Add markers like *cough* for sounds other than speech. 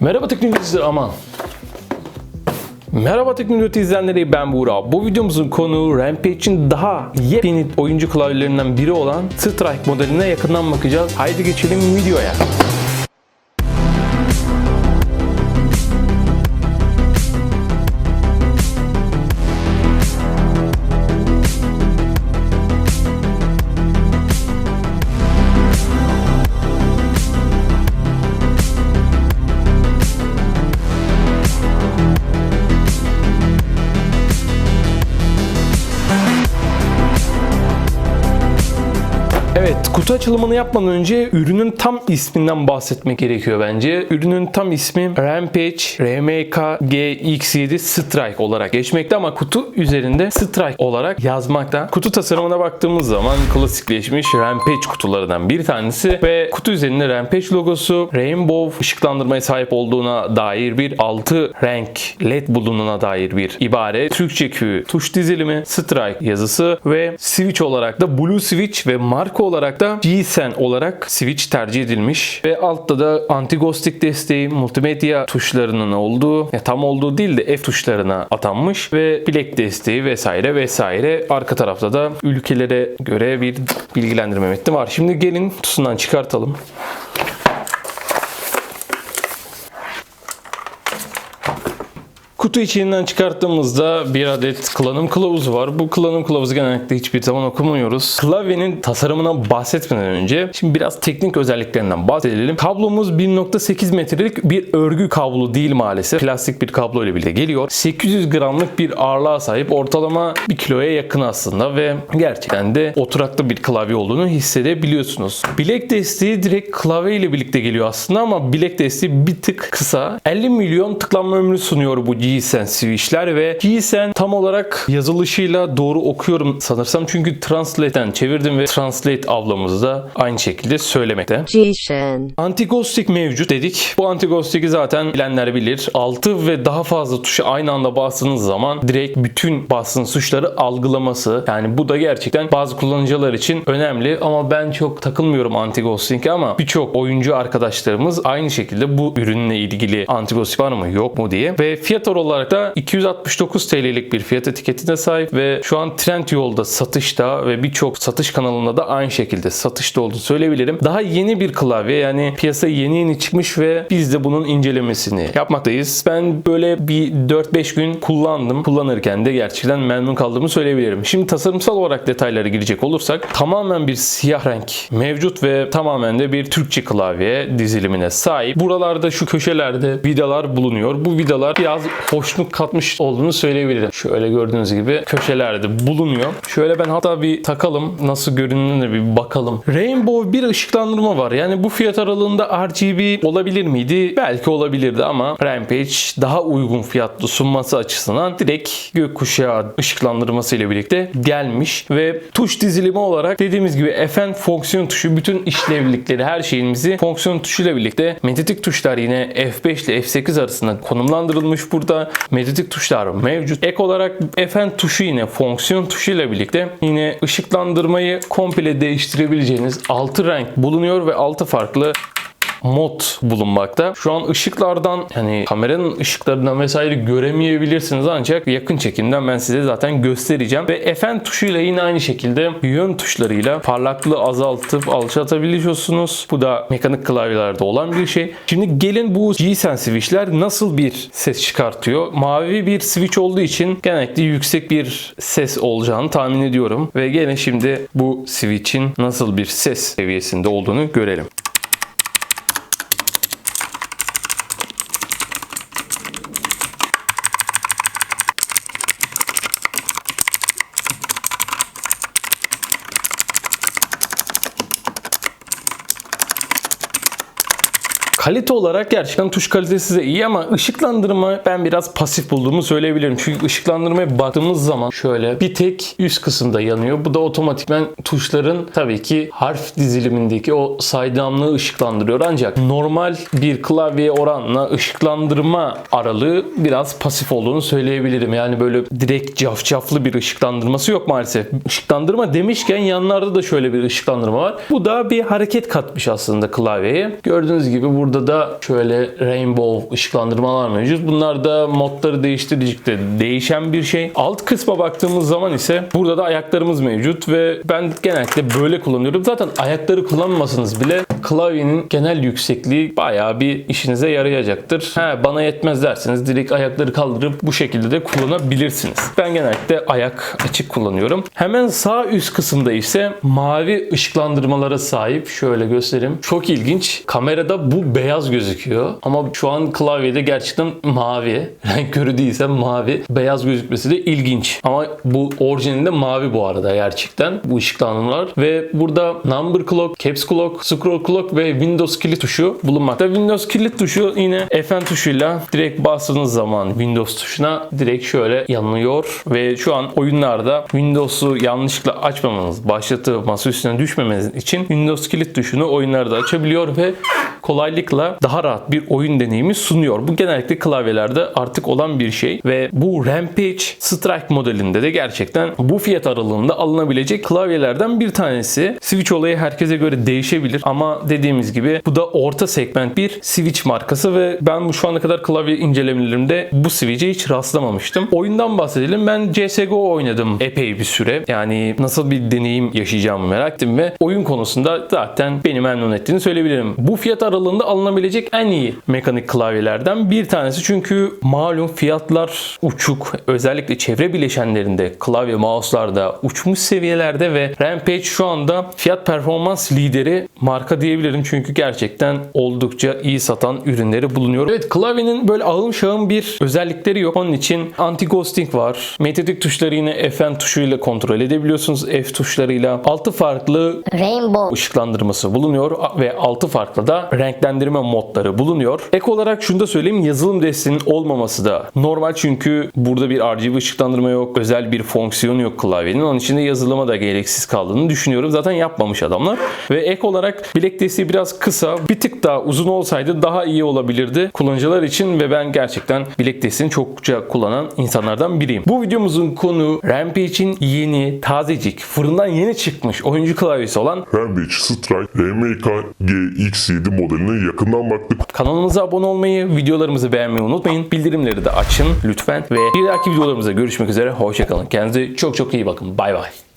Merhaba teknolojisi aman. Merhaba teknoloji izleyenleri ben Buğra. Bu videomuzun konuğu Rampage'in daha yepyeni oyuncu klavyelerinden biri olan Strike modeline yakından bakacağız. Haydi geçelim videoya. Kutu açılımını yapmadan önce ürünün tam isminden bahsetmek gerekiyor bence. Ürünün tam ismi Rampage RMK GX7 Strike olarak geçmekte ama kutu üzerinde Strike olarak yazmakta. Kutu tasarımına baktığımız zaman klasikleşmiş Rampage kutularından bir tanesi ve kutu üzerinde Rampage logosu, Rainbow ışıklandırmaya sahip olduğuna dair bir 6 renk led bulunduğuna dair bir ibare, Türkçe Q, tuş dizilimi, Strike yazısı ve switch olarak da Blue Switch ve marka olarak da G-Sen olarak switch tercih edilmiş ve altta da anti-ghosting desteği, multimedya tuşlarının olduğu, ya tam olduğu değil de F tuşlarına atanmış ve bilek desteği vesaire vesaire. Arka tarafta da ülkelere göre bir bilgilendirme metni var. Şimdi gelin kutusundan çıkartalım. Kutu içinden çıkarttığımızda bir adet kullanım kılavuzu var. Bu kullanım kılavuzu genellikle hiçbir zaman okumuyoruz. Klavyenin tasarımına bahsetmeden önce şimdi biraz teknik özelliklerinden bahsedelim. Kablomuz 1.8 metrelik bir örgü kablo değil maalesef. Plastik bir kablo ile birlikte geliyor. 800 gramlık bir ağırlığa sahip ortalama 1 kiloya yakın aslında ve gerçekten de oturaklı bir klavye olduğunu hissedebiliyorsunuz. Bilek desteği direkt klavye ile birlikte geliyor aslında ama bilek desteği bir tık kısa. 50 milyon tıklanma ömrü sunuyor bu G-Sen switchler ve G-Sen tam olarak yazılışıyla doğru okuyorum sanırsam çünkü Translate'den çevirdim ve Translate ablamız da aynı şekilde söylemekte. Jishen, Anti-ghosting mevcut dedik. Bu anti-ghosting'i zaten bilenler bilir. 6 ve daha fazla tuşu aynı anda bastığınız zaman direkt bütün bastığınız tuşları algılaması. Yani bu da gerçekten bazı kullanıcılar için önemli ama ben çok takılmıyorum anti-ghosting'e ama birçok oyuncu arkadaşlarımız aynı şekilde bu ürünle ilgili anti-ghosting var mı yok mu diye. Ve fiyat olarak da 269 TL'lik bir fiyat etiketine sahip ve şu an Trendyol'da satışta ve birçok satış kanalında da aynı şekilde satışta olduğunu söyleyebilirim. Daha yeni bir klavye yani piyasaya yeni yeni çıkmış ve biz de bunun incelemesini yapmaktayız. Ben böyle bir 4-5 gün kullandım. Kullanırken de gerçekten memnun kaldığımı söyleyebilirim. Şimdi tasarımsal olarak detaylara girecek olursak tamamen bir siyah renk mevcut ve tamamen de bir Türkçe klavye dizilimine sahip. Buralarda şu köşelerde vidalar bulunuyor. Bu vidalar biraz hoşluk katmış olduğunu söyleyebilirim. Şöyle gördüğünüz gibi köşelerde bulunuyor. Şöyle ben hatta bir takalım nasıl göründüğüne bir bakalım. Rainbow bir ışıklandırma var. Yani bu fiyat aralığında RGB olabilir miydi? Belki olabilirdi ama Rampage daha uygun fiyatlı sunması açısından direkt gökkuşağı ışıklandırması ile birlikte gelmiş ve tuş dizilimi olarak dediğimiz gibi FN fonksiyon tuşu bütün işlevlilikleri her şeyimizi fonksiyon tuşuyla birlikte medyatik tuşlar yine F5 ile F8 arasında konumlandırılmış burada. Medyatik tuşlar mevcut. Ek olarak FN tuşu yine fonksiyon tuşuyla birlikte yine ışıklandırmayı komple değiştirebileceğiniz 6 renk bulunuyor ve 6 farklı mod bulunmakta. Şu an ışıklardan yani kameranın ışıklarından vesaire göremeyebilirsiniz ancak yakın çekimden ben size zaten göstereceğim. Ve FN tuşuyla yine aynı şekilde yön tuşlarıyla parlaklığı azaltıp alçaltabiliyorsunuz. Bu da mekanik klavyelerde olan bir şey. Şimdi gelin bu G-Sense switchler nasıl bir ses çıkartıyor? Mavi bir switch olduğu için genellikle yüksek bir ses olacağını tahmin ediyorum. Ve gelin şimdi bu switch'in nasıl bir ses seviyesinde olduğunu görelim. Kalite olarak gerçekten tuş kalitesi de iyi ama ışıklandırma ben biraz pasif bulduğumu söyleyebilirim. Çünkü ışıklandırmaya baktığımız zaman şöyle bir tek üst kısımda yanıyor. Bu da otomatikman tuşların tabii ki harf dizilimindeki o saydamlığı ışıklandırıyor. Ancak normal bir klavyeye oranla ışıklandırma aralığı biraz pasif olduğunu söyleyebilirim. Yani böyle direkt cafcaflı bir ışıklandırması yok maalesef. Işıklandırma demişken yanlarda da şöyle bir ışıklandırma var. Bu da bir hareket katmış aslında klavyeye. Gördüğünüz gibi burada Burada da şöyle rainbow ışıklandırmalar mevcut. Bunlar da modları değiştirdikçe değişen bir şey. Alt kısma baktığımız zaman ise burada da ayaklarımız mevcut ve ben genellikle böyle kullanıyorum. Zaten ayakları kullanmasanız bile klavyenin genel yüksekliği bayağı bir işinize yarayacaktır. He, bana yetmez derseniz direkt ayakları kaldırıp bu şekilde de kullanabilirsiniz. Ben genellikle ayak açık kullanıyorum. Hemen sağ üst kısımda ise mavi ışıklandırmalara sahip. Şöyle göstereyim. Çok ilginç. Kamerada bu beyaz gözüküyor ama şu an klavyede gerçekten mavi. *laughs* Renk körü değilse mavi. Beyaz gözükmesi de ilginç. Ama bu orijinalinde mavi bu arada gerçekten bu ışıklandırmalar ve burada number clock, caps lock, scroll clock ve Windows kilit tuşu bulunmakta. Windows kilit tuşu yine Fn tuşuyla direkt bastığınız zaman Windows tuşuna direkt şöyle yanıyor ve şu an oyunlarda Windows'u yanlışlıkla açmamanız, başlatıp masa üstüne düşmemeniz için Windows kilit tuşunu oyunlarda açabiliyor ve kolaylıkla daha rahat bir oyun deneyimi sunuyor. Bu genellikle klavyelerde artık olan bir şey ve bu Rampage Strike modelinde de gerçekten bu fiyat aralığında alınabilecek klavyelerden bir tanesi. Switch olayı herkese göre değişebilir ama dediğimiz gibi bu da orta segment bir Switch markası ve ben şu ana kadar klavye incelemelerimde bu Switch'e hiç rastlamamıştım. Oyundan bahsedelim. Ben CSGO oynadım epey bir süre. Yani nasıl bir deneyim yaşayacağımı merak ettim ve oyun konusunda zaten beni memnun ettiğini söyleyebilirim. Bu fiyat aralığında alınabilecek en iyi mekanik klavyelerden bir tanesi çünkü malum fiyatlar uçuk. Özellikle çevre bileşenlerinde klavye mouse'larda uçmuş seviyelerde ve Rampage şu anda fiyat performans lideri marka diyebilirim çünkü gerçekten oldukça iyi satan ürünleri bulunuyor. Evet klavyenin böyle ağım şağım bir özellikleri yok. Onun için anti ghosting var. Metrik tuşları yine Fn tuşuyla kontrol edebiliyorsunuz. F tuşlarıyla 6 farklı Rainbow. ışıklandırması bulunuyor ve 6 farklı da renklendirme modları bulunuyor. Ek olarak şunu da söyleyeyim yazılım desteğinin olmaması da normal çünkü burada bir RGB ışıklandırma yok. Özel bir fonksiyonu yok klavyenin. Onun için de yazılıma da gereksiz kaldığını düşünüyorum. Zaten yapmamış adamlar. Ve ek olarak bilek desteği biraz kısa. Bir tık daha uzun olsaydı daha iyi olabilirdi kullanıcılar için ve ben gerçekten bilek desteğini çokça kullanan insanlardan biriyim. Bu videomuzun konu Rampage'in yeni, tazecik, fırından yeni çıkmış oyuncu klavyesi olan Rampage Strike RMK GX7 modeline yakından baktık. Kanalımıza abone olmayı, videolarımızı beğenmeyi unutmayın. Bildirimleri de açın lütfen. Ve bir dahaki videolarımızda görüşmek üzere. Hoşçakalın. Kendinize çok çok iyi bakın. Bay bay.